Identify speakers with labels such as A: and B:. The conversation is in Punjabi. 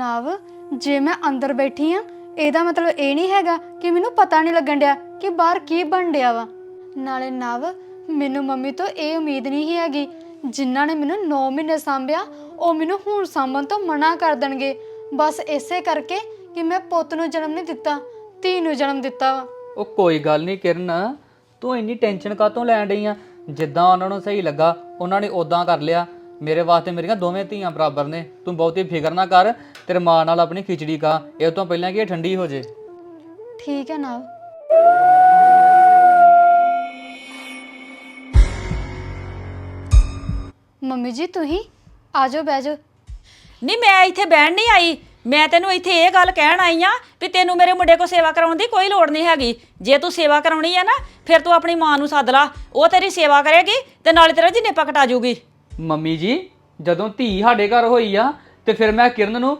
A: ਨਵ, ਜੇ ਮੈਂ ਅੰਦਰ ਬੈਠੀ ਆ, ਇਹਦਾ ਮਤਲਬ ਇਹ ਨਹੀਂ ਹੈਗਾ ਕਿ ਮੈਨੂੰ ਪਤਾ ਨਹੀਂ ਲੱਗਣ ਡਿਆ ਕਿ ਬਾਹਰ ਕੀ ਬਣ ਡਿਆ ਵਾ। ਨਾਲੇ ਨਵ, ਮੈਨੂੰ ਮੰਮੀ ਤੋਂ ਇਹ ਉਮੀਦ ਨਹੀਂ ਸੀ ਹੈਗੀ। ਜਿਨ੍ਹਾਂ ਨੇ ਮੈਨੂੰ 9 ਮਹੀਨੇ ਸਾਂਭਿਆ, ਉਹ ਮੈਨੂੰ ਹੁਣ ਸਾਂਭਣ ਤੋਂ ਮਨਾ ਕਰ ਦੇਣਗੇ। ਬਸ ਇਸੇ ਕਰਕੇ ਕਿ ਮੈਂ ਪੁੱਤ ਨੂੰ ਜਨਮ ਨਹੀਂ ਦਿੱਤਾ, ਧੀ ਨੂੰ ਜਨਮ ਦਿੱਤਾ ਵਾ।
B: ਉਹ ਕੋਈ ਗੱਲ ਨਹੀਂ ਕਿਰਨ, ਤੂੰ ਇੰਨੀ ਟੈਨਸ਼ਨ ਕਾਤੋਂ ਲੈਣ ਡਈ ਆ? ਜਿੱਦਾਂ ਉਹਨਾਂ ਨੂੰ ਸਹੀ ਲੱਗਾ, ਉਹਨਾਂ ਨੇ ਉਦਾਂ ਕਰ ਲਿਆ। ਮੇਰੇ ਵਾਸਤੇ ਮੇਰੀਆਂ ਦੋਵੇਂ ਧੀਆਂ ਬਰਾਬਰ ਨੇ। ਤੂੰ ਬਹੁਤੀ ਫਿਕਰ ਨਾ ਕਰ ਤੇਰੇ ਮਾਂ ਨਾਲ ਆਪਣੀ ਖਿਚੜੀ ਖਾ। ਇਹ ਤੋਂ ਪਹਿਲਾਂ ਕਿ ਇਹ ਠੰਡੀ ਹੋ ਜੇ।
A: ਠੀਕ ਹੈ ਨਵ ਮੰਮੀ ਜੀ ਤੁਸੀਂ ਆਜੋ ਬਹਿ ਜਾਓ।
C: ਨਹੀਂ ਮੈਂ ਇੱਥੇ ਬਹਿਣ ਨਹੀਂ ਆਈ। ਮੈਂ ਤੈਨੂੰ ਇੱਥੇ ਇਹ ਗੱਲ ਕਹਿਣ ਆਈ ਆ ਵੀ ਤੈਨੂੰ ਮੇਰੇ ਮੁੰਡੇ ਕੋ ਸੇਵਾ ਕਰਾਉਣ ਦੀ ਕੋਈ ਲੋੜ ਨਹੀਂ ਹੈਗੀ। ਜੇ ਤੂੰ ਸੇਵਾ ਕਰਾਉਣੀ ਆ ਨਾ ਫਿਰ ਤੂੰ ਆਪਣੀ ਮਾਂ ਨੂੰ ਸੱਦ ਲਾ। ਉਹ ਤੇਰੀ ਸੇਵਾ ਕਰੇਗੀ ਤੇ ਨਾਲੇ ਤੇਰਾ ਜਿੰਨੇ ਕਟਾ ਜੂਗੀ
B: ਮੰਮੀ ਜੀ ਜਦੋਂ ਧੀ ਸਾਡੇ ਘਰ ਹੋਈ ਆ ਤੇ ਫਿਰ ਮੈਂ ਕਿਰਨ ਨੂੰ